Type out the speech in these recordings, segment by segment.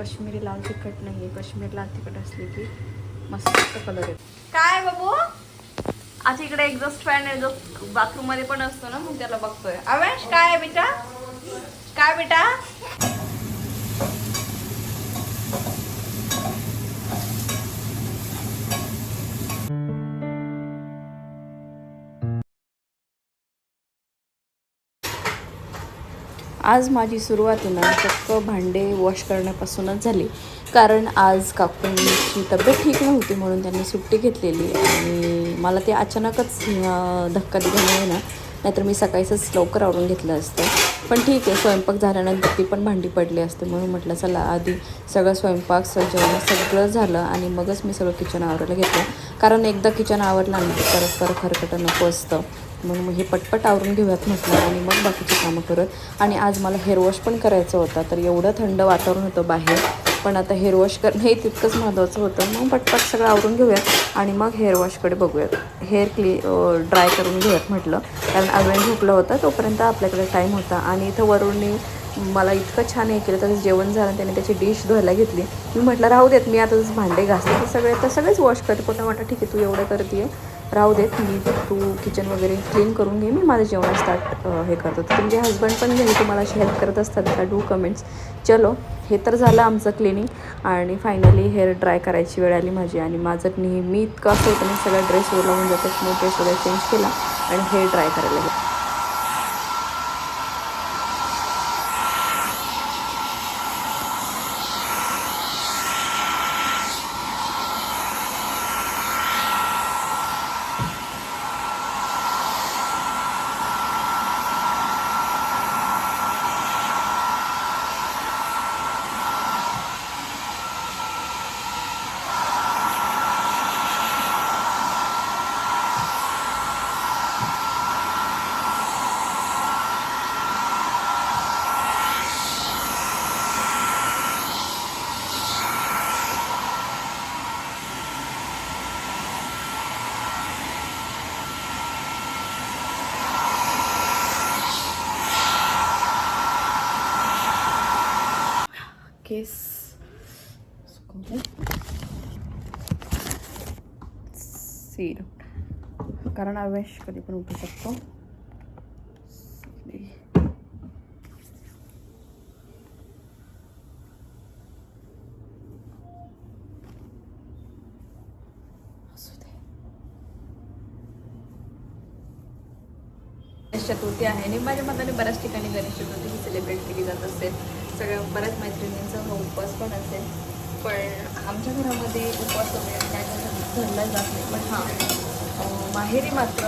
कश्मीरी लाल तिखट नाही आहे कश्मीरी लाल तिखट असली की मस्त कलर येतो. काय बाबू? आता इकडे एक्झॉस्ट फॅन आहे जो बाथरूममध्ये पण असतो ना मग त्याला बघतोय. अवेश काय आहे बेटा? काय बेटा? आज माझी सुरुवात आहे ना चक्क भांडे वॉश करण्यापासूनच झाली. कारण आज काकूंची तब्येत ठीक नव्हती म्हणून त्यांनी सुट्टी घेतलेली आणि मला ते अचानकच धक्का दिल्यामुळे ना नाहीतर मी सकाळीच लवकर आवरून घेतलं असतं. पण ठीक आहे स्वयंपाक झाल्यानंतर ती पण भांडी पडली असते म्हणून म्हटलं चला आधी सगळं स्वयंपाक सजवणं सगळं झालं आणि मगच मी सगळं किचन आवरायला घेतलं. कारण एकदा किचन आवरलं ना की परत परत खरकटं नको असतं. म्हणून मग हे पटपट आवरून घेऊयात म्हटलं आणि मग बाकीची कामं करत. आणि आज मला हेअर वॉश पण करायचं होतं तर एवढं थंड वातावरण होतं बाहेर. पण आता हेअरवॉश करणं हे तितकंच महत्त्वाचं होतं. मग पटपट सगळं आवरून घेऊयात आणि मग हेअर वॉशकडे बघूयात. हेअर क्ली ड्राय करून घेऊयात म्हटलं. कारण अगवेन झोपलं होतं तोपर्यंत आपल्याकडे टाईम होता. आणि इथं वरुणने मला इतकं छान हे केलं तर जेवण झालं त्याने त्याची डिश धुवायला घेतली. मी म्हटलं राहू देत मी आता जसं भांडे घासले तर सगळे तर सगळेच वॉश करते. पण म्हटलं ठीक आहे तू एवढं करते राहू देत मी तू किचन वगैरे क्लीन करून घे मी माझं जेवण स्टार्ट हे करतो. तर तुमचे हस्बंड पण घरी तुम्हाला अशी हेल्प करत असतात का? डू कमेंट्स चलो हे तर झालं आमचं क्लिनिंग आणि फायनली हेअर ड्राय करायची वेळ आली माझी आणि माझं नेहमी इतकं असं होतं मी सगळा ड्रेस लावून जातो मग ड्रेस वगैरे चेंज केला आणि हेअर ड्राय करायला गेलं. कारण आवेश कधी पण उठू शकतो. चतुर्थी आहे. आणि माझ्या मताने बऱ्याच ठिकाणी गणेश चतुर्थी ही सेलिब्रेट केली जात असेल सगळ्या बऱ्याच मैत्रिणींचा हा उपवास पण असेल पण आमच्या घरामध्ये उपवास वगैरे काय धरला जात नाही. पण हां. माहेरी मात्र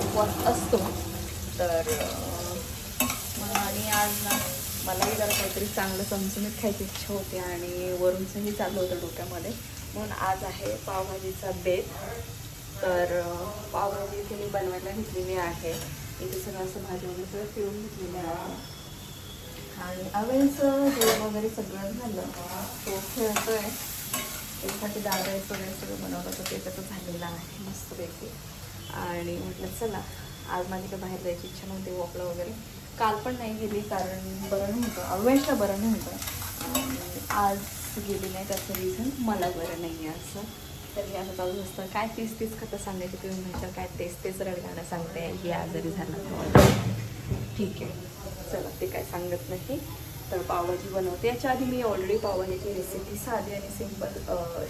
उपवास असतो. तर आणि आज ना मलाही जरा काहीतरी चांगलं चमचमीत खायची इच्छा होती आणि वरूनचंही चालू होतं डोक्यामध्ये. म्हणून आज आहे पावभाजीचा बेत. तर पावभाजी इथे मी बनवायला घेतलेली आहे. इथे सगळं असं भाजी वगैरे सगळं पिळून घेतलेलं आहे. आणि अवेलचं जेवण वगैरे सगळं झालं. तो खेळतो आहे एखादी डाळ राईस वगैरे सगळं बनवलं होतं ते त्याचं झालेलं आहे मस्तपैकी. आणि म्हटलं चला आज माझी काही बाहेर जायची इच्छा नव्हती वॉकला वगैरे. काल पण नाही गेली कारण बरं नव्हतं अवेशला बरं नव्हतं. आज गेली नाही त्याचं रिझन मला बरं नाही आहे असं. तर मी असं चालू असतं. काय तीस तीस कथं सांगायचं तुम्ही म्हणता काय तेच तेच रडगाणं सांगते हे आजारी झालं ठीक आहे. चला ते काय सांगत नाही. तर पावभाजी बनवते. याच्या आधी मी ऑलरेडी पावभाजीची रेसिपी साधी आणि सिंपल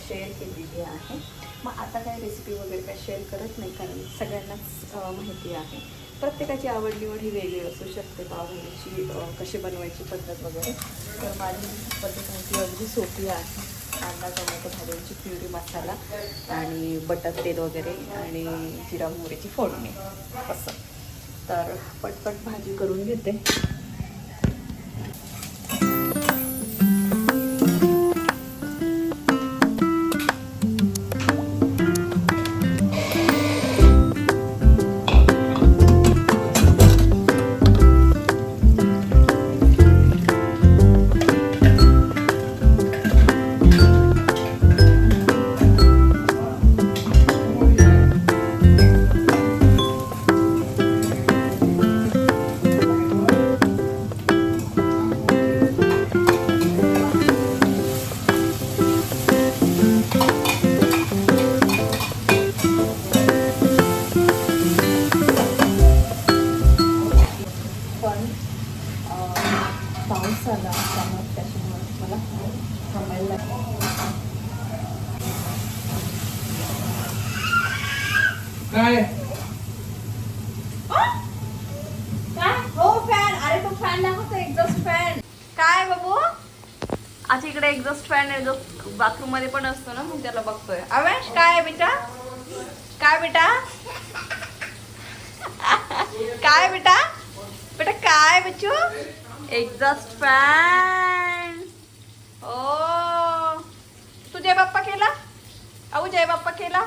शेअर केलेली आहे. मग आता काय रेसिपी वगैरे काय शेअर करत नाही कारण सगळ्यांनाच माहिती आहे. प्रत्येकाची आवड निवड ही वेगळी असू शकते. पावभाजीची कशी बनवायची पद्धत वगैरे. तर माझी पद्धत माहिती अगदी सोपी आहे. कांदा टोमॅटो भाज्यांची प्युरी मसाला आणि बटर तेल वगैरे आणि जिरा मोहरीची फोडणी. असं. तर पटपट भाजी करून घेते. काय बाबू? आज इकडे एक्झॉस्ट फॅन आहे जो बाथरूममध्ये पण असतो ना मग त्याला बघतोय. अवेश काय बेटा? काय बेटा? काय बेटा? बेटा काय बच्चू एक्झॉस्ट फॅन ओ. तू जय बाप्पा केला? अहो जय बाप्पा केला?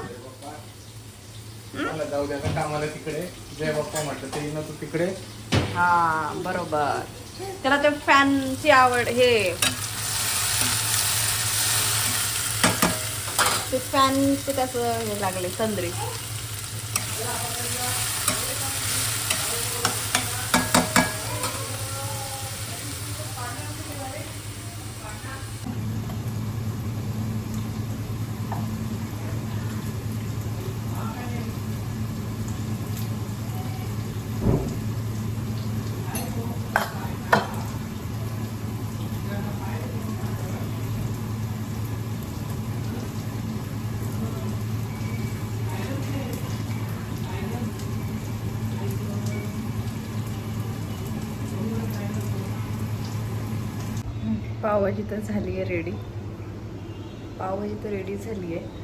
जाऊ द्या आता कामाला तिकडे. जय बाप्पा म्हटलं तरी नको तिकडे. हा बरोबर. त्याला ते फॅनची आवड हे. ते फॅनचे त्याचं हे लागले तंद्री. पावभाजी तर झाली आहे रेडी पावभाजी तर रेडी झाली आहे.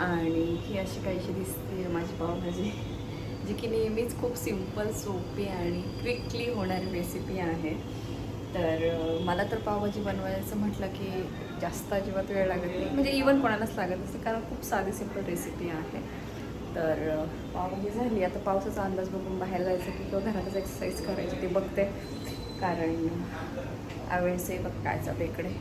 आणि ही अशी काहीशी दिसते माझी पावभाजी जी की नेहमीच खूप सिंपल सोपी आणि क्विकली होणारी रेसिपी आहे. तर मला तर पावभाजी बनवायचं म्हटलं की जास्त अजिबात वेळ लागत नाही. म्हणजे इवन कोणालाच लागत असते कारण खूप साधी सिंपल रेसिपी आहे. तर पावभाजी झाली. आता पावसाचा अंदाज बघून बाहेर जायचं की किंवा घरातच एक्सरसाइज करायची ते बघते. कारण यावेळेसही बघ काय चालू इकडे.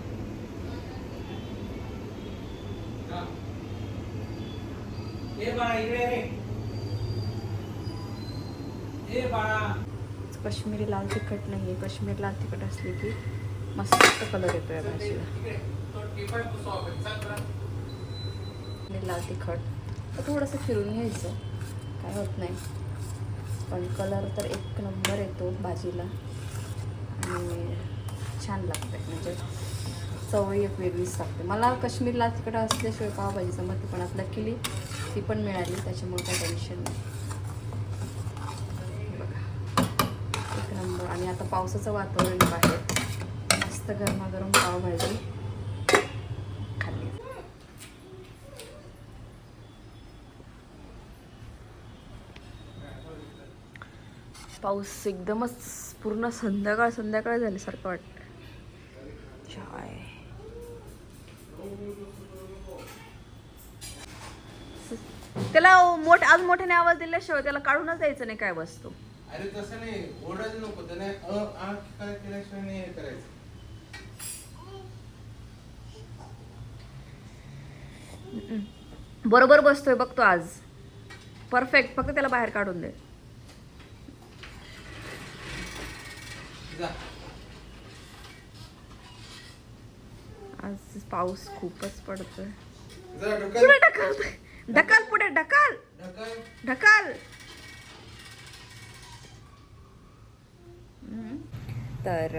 काश्मीरी लाल तिखट नाही आहे काश्मीरी लाल तिखट असली की मस्त कलर येतो या भाजीला. लाल तिखट. तर थोडंसं फिरून घ्यायचं. काय होत नाही. पण कलर तर एक नंबर येतो भाजीला. आणि छान लागते म्हणजे चवळी एक वेगळीच लागते. मला काश्मीरला तिकडं तिखट असल्याशिवाय पावभाजी जमत पण आपल्या किली ती पण मिळाली. त्याच्यामुळे काय टेन्शन नाही. बघा. एक नंबर आणि आता पावसाचं वातावरण बाहेर. मस्त गरमागरम पावभाजी खाल्ली पाऊस एकदमच पूर्ण संध्याकाळ संध्याकाळ झाल्यासारखं वाटतं चाय त्याला मोठ आज मोठ्याने आवाज दिल्याशिवाय त्याला काढूनच द्यायचं नाही काय वस्तू. अरे तसं नाही ओरडायचं नको. त्याने अ आ काय केल्याशिवाय नाही हे करायचं. बरोबर बसतोय बघतो आज. परफेक्ट फक्त त्याला बाहेर काढून दे. आज पाऊस खूपच पडतोय. पुढे ढकल. ढकल पुढे ढकल. ढकल. तर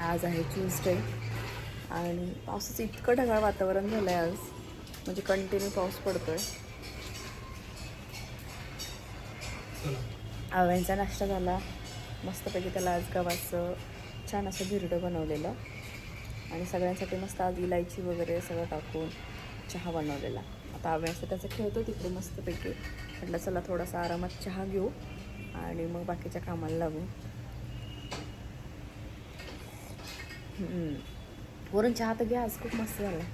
आज आहे ट्यूजडे आणि पावसाचं इतकं ढगाळ वातावरण झालं आहे आज. म्हणजे कंटिन्यू पाऊस पडतोय. आवळ्यांचा नाश्ता झाला. मस्तपैकी त्याला आज गव्हाचं छान असं धिरडं बनवलेलं. आणि सगळ्यांसाठी मस्त आज इलायची वगैरे सगळं टाकून चहा बनवलेला. आता आवळ्याचं त्याचं खेळतो तिकडे मस्तपैकी. म्हटलं चला थोडासा आरामात चहा घेऊ आणि मग बाकीच्या कामाला लागू. वरून चहा तर घ्या आज खूप मस्त झाला.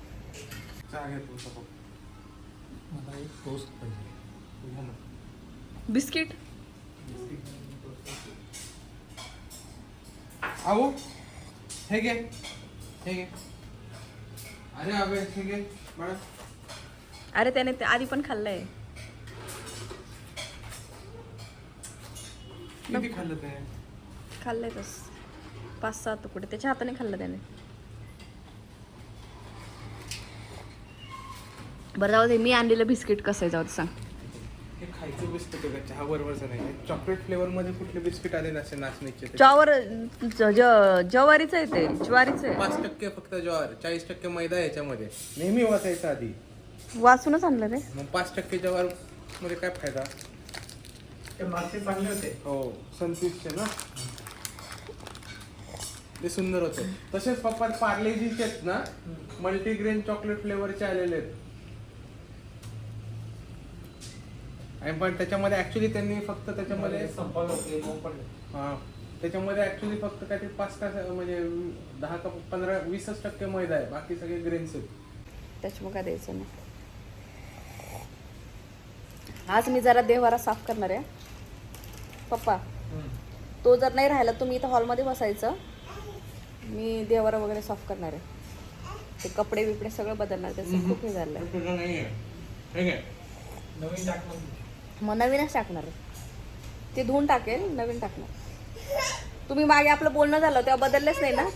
बिस्किट आऊ हे घे हे घे अरे अबे हे घे बाळा अरे त्याने ते आधी पण खाल्लंय. किती खाल्लं त्याने खाल्लंय तस. पाच सहा तुकडे. त्याच्या हाताने खाल्लं त्याने. बरं जाऊ दे मी आणलेलं बिस्किट कसं आहे जाऊ दे सांग. खायचं बिस्किट आहे का? चहा बरोबरचं नाही चॉकलेट फ्लेवर मध्ये कुठले बिस्किट आले नसे नाचणीचे? ते? ज्वावर ज- ज- ज्वारीचं आहे ते ज्वारीचं आहे. पाच टक्के फक्त ज्वार चाळीस टक्के मैदा आहे याच्यामध्ये. नेहमी वाचायचं आधी. वाचूनच आणलं रे. मग पाच टक्के ज्वारमध्ये काय फायदा? ते मागचे चांगले होते. हो सनफिशचे ना? ते सुंदर होते. तसेच पप्पा पार्लेजीचे आहेत ना? मल्टीग्रेन चॉकलेट फ्लेवरचे आलेले आहेत. आणि पण त्याच्यामध्ये ऍक्च्युली त्यांनी फक्त त्याच्यामध्ये हा त्याच्यामध्ये ऍक्च्युली फक्त काहीतरी पाच का म्हणजे दहा का पंधरा वीसच टक्के मैदा आहे बाकी सगळे ग्रेन्स आहेत. त्याच्यामुळे काय द्यायचं नाही. आज मी जरा देवारा साफ करणार आहे. पप्पा तो जर नाही राहिला तुम्ही इथं हॉलमध्ये बसायचं. मी देवारा वगैरे साफ करणार आहे. ते कपडे बिपडे सगळं बदलणार त्याचं खूप हे झालं. नवीन टाक मग. नवीनच टाकणार. ते धुवून टाकेल नवीन टाकणार. तुम्ही मागे आपलं बोलणं झालं तेव्हा बदललेच नाही ना?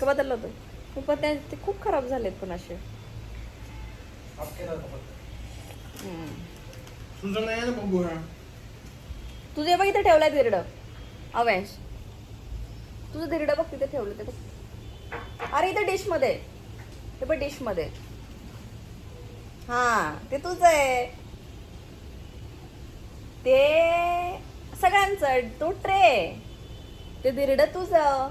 का बदललं होतं? पण ते ते खूप खराब झालेत पण असे. तुझं नाही आहे ना बघू हा तुझे बघ इथे ठेवलाय धिरड. अवेश तुझं धिरड बघ तिथे ठेवलं ते बघ. अरे इथे डिशमध्ये ते बघ डिशमध्ये हा ते तुझं आहे. ते सगळ्यांचं तो ट्रे. ते धिरड तुझं.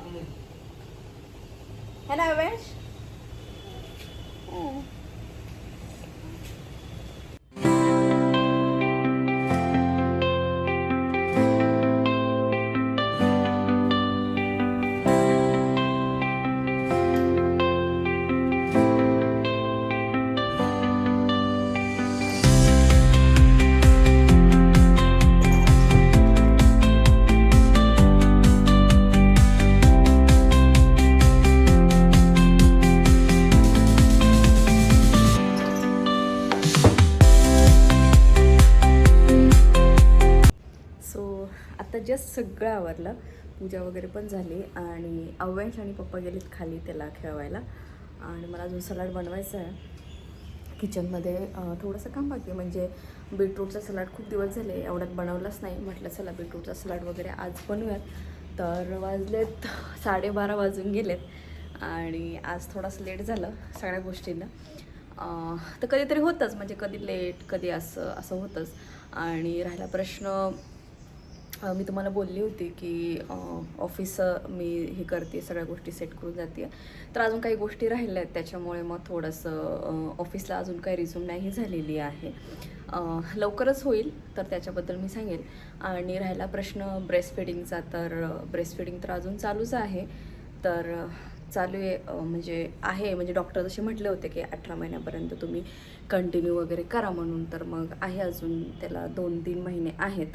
है ना अवेश जस्ट सगळं आवरलं. पूजा वगैरे पण झाली आणि अव्यांश आणि पप्पा गेलेत खाली त्याला खेळवायला. आणि मला अजून सलाड बनवायचा आहे. किचनमध्ये थोडंसं काम बाकी म्हणजे बीटरूटचा सलाड खूप दिवस झाले एवढ्यात बनवलाच नाही. म्हटलं चला बीटरूटचा सलाड वगैरे आज बनवूयात. तर वाजलेत साडेबारा वाजून गेलेत. आणि आज थोडंसं लेट झालं सगळ्या गोष्टींना. तर कधीतरी होतंच. म्हणजे कधी लेट कधी असं असं होतंच. आणि राहिला प्रश्न मी तुम्हाला बोलली होती की ऑफिस मी हे करते सगळ्या गोष्टी सेट करून जाते. तर अजून काही गोष्टी राहिल्या आहेत त्याच्यामुळे मग थोडंसं ऑफिसला अजून काही रिझ्यूम नाही झालेली आहे. लवकरच होईल तर त्याच्याबद्दल मी सांगेल आणि राहिला प्रश्न ब्रेस्ट फिडिंगचा तर ब्रेस्ट फिडिंग तर अजून चालूच आहे. तर चालू आहे म्हणजे आहे म्हणजे डॉक्टर जसे म्हटले होते की अठरा महिन्यापर्यंत तुम्ही कंटिन्यू वगैरे करा म्हणून तर मग आहे अजून त्याला दोन तीन महिने आहेत.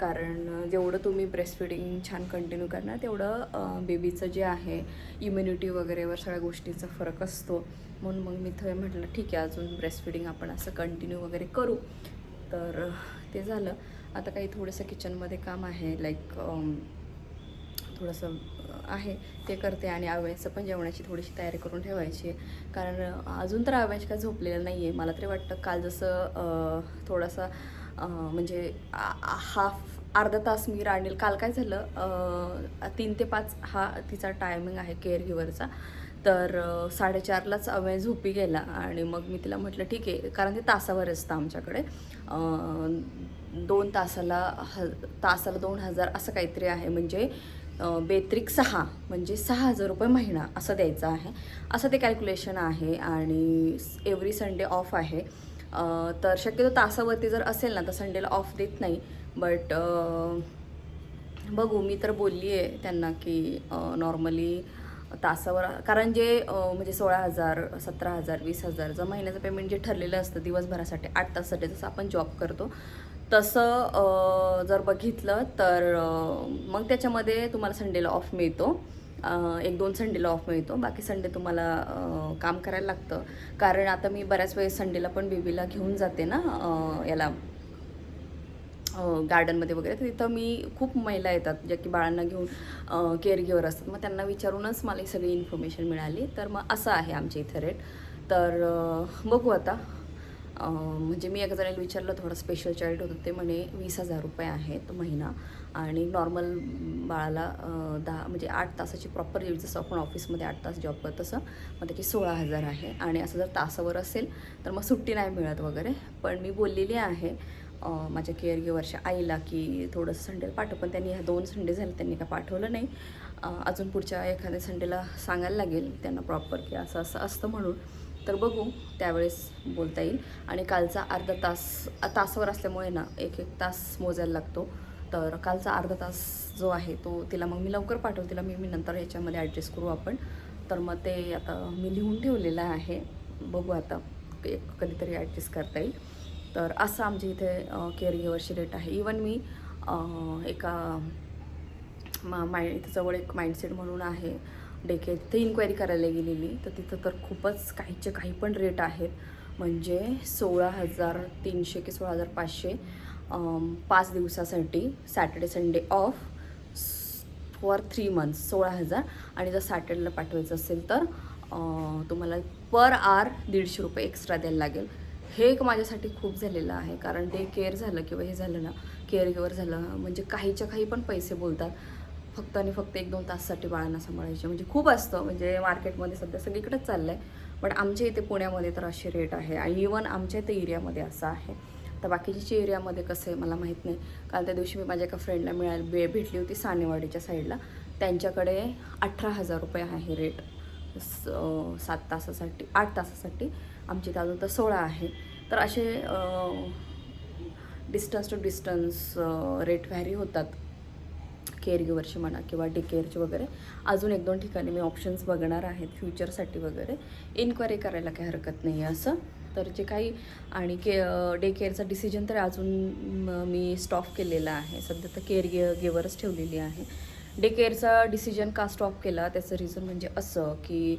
कारण जेवढं तुम्ही ब्रेस्ट फिडिंग छान कंटिन्यू करणार तेवढं बेबीचं जे आहे इम्युनिटी वगैरेवर सगळ्या गोष्टींचा फरक असतो. म्हणून मग मी थोडं म्हटलं ठीक आहे अजून ब्रेस्ट फिडिंग आपण असं कंटिन्यू वगैरे करू. तर ते झालं. आता काही थोडंसं किचनमध्ये काम आहे लाईक थोडंसं आहे ते करते आणि आव्यांचं पण जेवणाची थोडीशी तयारी करून ठेवायची. आहे कारण अजून तर आव्यांश काय झोपलेलं नाही आहे मला तरी वाटतं काल जसं थोडासा म्हणजे हाफ अर्धा तास मी राणील काल काय झालं तीन ते पाच हा तिचा टायमिंग आहे केअर गिवरचा तर साडेचारलाच अवय झोपी गेला आणि मग मी तिला म्हटलं ठीक आहे कारण ते तासावर असतं आमच्याकडे. दोन तासाला ह तासाला दोन हजार असं काहीतरी आहे. म्हणजे बेत्रिक सहा म्हणजे सहा हजार रुपये महिना असं द्यायचं आहे. असं ते कॅल्क्युलेशन आहे आणि एव्हरी संडे ऑफ आहे. तर शक्यतो तासावरती जर असेल ना तर संडेला ऑफ देत नाही. बट बघू मी तर बोलली आहे त्यांना की नॉर्मली तासावर कारण जे म्हणजे सोळा हजार सतरा हजार वीस हजार जर महिन्याचं पेमेंट जे ठरलेलं असतं दिवसभरासाठी आठ तासासाठी जसं आपण जॉब करतो तसं जर बघितलं तर मग त्याच्यामध्ये तुम्हाला संडेला ऑफ मिळतो. एक दोन संडेला ऑफ मिळतो. बाकी संडे तुम्हाला काम करायला लागतं. कारण आता मी बऱ्याच वेळेस संडेला पण बेबीला घेऊन जाते ना याला गार्डनमध्ये वगैरे. तर तिथं मी खूप महिला येतात ज्या की बाळांना घेऊन केअर गिवर असतात. मग त्यांना विचारूनच मला ही सगळी इन्फॉर्मेशन मिळाली. तर मग असं आहे आमच्या इथं रेट तर बघू आता. म्हणजे मी एका जणाला विचारलं थोडं स्पेशल चाईल्ड होतं ते म्हणे वीस हजार रुपये आहेत महिना. आणि नॉर्मल बाळाला दहा म्हणजे आठ तासाची प्रॉपर जसं आपण ऑफिसमध्ये आठ तास जॉब करत तसं मग त्याची सोळा हजार आहे. आणि असं जर तासावर असेल तर मग सुट्टी नाही मिळत वगैरे. पण मी बोललेली आहे माझ्या केअर गिवरच्या आईला की थोडंसं संडेला पाठव. पण त्यांनी ह्या दोन संडे झाले त्यांनी काय पाठवलं नाही. अजून पुढच्या एखाद्या संडेला सांगायला लागेल त्यांना प्रॉपर की असं असं असतं म्हणून. तर बघू त्यावेळेस बोलता येईल. आणि कालचा अर्धा तास तासावर असल्यामुळे ना एक एक तास मोजायला लागतो. तर कालचा अर्धा तास जो आहे तो तिला मग मी लवकर पाठवू तिला मी मी नंतर याच्यामध्ये ॲडजस्ट करू आपण. तर मग ते आता मी लिहून ठेवलेलं आहे. बघू आता एक कधीतरी ॲडजस्ट करता येईल. तर असं आमच्या इथे केअर गिवरची रेट आहे. इवन मी एका मा माय इथं जवळ एक माइंडसेट म्हणून आहे. डेके तिथे इन्क्वायरी करायला गेलेली. तर तिथं तर खूपच काहीचे काही पण रेट आहेत. म्हणजे सोळा हजार तीनशे की सोळा हजार पाचशे पाच दिवसासाठी Saturday Sunday off for three months सोळा हजार. आणि जर सॅटर्डेला पाठवायचं असेल तर तुम्हाला पर आर दीडशे रुपये एक्स्ट्रा द्यायला लागेल. हे एक माझ्यासाठी खूप झालेलं आहे. कारण ते केअर झालं किंवा हे झालं ना केअर गिवर झालं म्हणजे काहीच्या काही पण पैसे बोलतात. फक्त आणि फक्त एक दोन ताससाठी बाळांना सांभाळायचे. म्हणजे खूप असतं. म्हणजे मार्केटमध्ये सध्या सगळीकडेच चाललं आहे पण आमच्या इथे पुण्यामध्ये तर असे रेट आहे. आणि इवन आमच्या इथे एरियामध्ये असं आहे. तर बाकीच्या एरियामध्ये कसं आहे मला माहीत नाही. काल त्या दिवशी मी माझ्या एका फ्रेंडला मिळाली बे भेटली होती सानेवाडीच्या साईडला. त्यांच्याकडे अठरा हजार रुपये आहे रेट. स सात तासासाठी आठ तासासाठी. आमच्या इथे अजून तर सोळा आहे. तर असे distance to distance rate vary होतात. केअर गिवरचे म्हणा किंवा डे केअरची वगैरे अजून एक दोन ठिकाणी मी ऑप्शन्स बघणार आहेत फ्युचरसाठी वगैरे. इन्क्वायरी करायला काही हरकत नाही आहे असं. तर जे काही आणि के डे केअरचा डिसिजन तर अजून मी स्टॉप केलेला आहे. सध्या तर केअर गे गेवरच ठेवलेली आहे. डे केअरचा डिसिजन का स्टॉप केला त्याचं रिझन म्हणजे असं की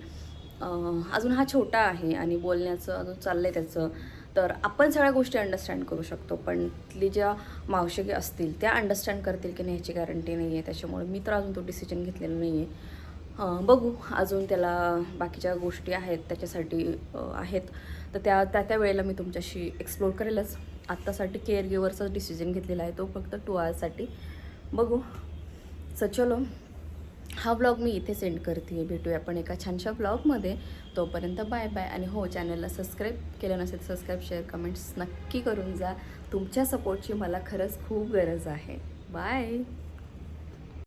अजून हा छोटा आहे आणि बोलण्याचं अजून चाललं आहे त्याचं. तर आपण सगळ्या गोष्टी अंडरस्टँड करू शकतो. पण तिथली ज्या मावशी असतील त्या अंडरस्टँड करतील की नाही ह्याची गॅरंटी नाही आहे त्याच्यामुळे मी तर अजून तो डिसिजन घेतलेला नाही आहे बघू. अजून त्याला बाकीच्या गोष्टी आहेत त्याच्यासाठी आहेत. तर त्या त्या त्या वेळेला मी तुमच्याशी एक्सप्लोर करेलच. आत्तासाठी केअर गिवरचा डिसिजन घेतलेला आहे तो फक्त टू आवर्ससाठी बघू. सर चलो. हा ब्लॉग मी इथे सेंड करते भेटूया आपण एका छानशा ब्लॉगमध्ये तोपर्यंत बाय बाय आणि हो चॅनलला सबस्क्राईब केलं नसेल सबस्क्राईब शेअर कमेंट्स नक्की करून जा. तुमच्या सपोर्टची मला खरंच खूप गरज आहे. बाय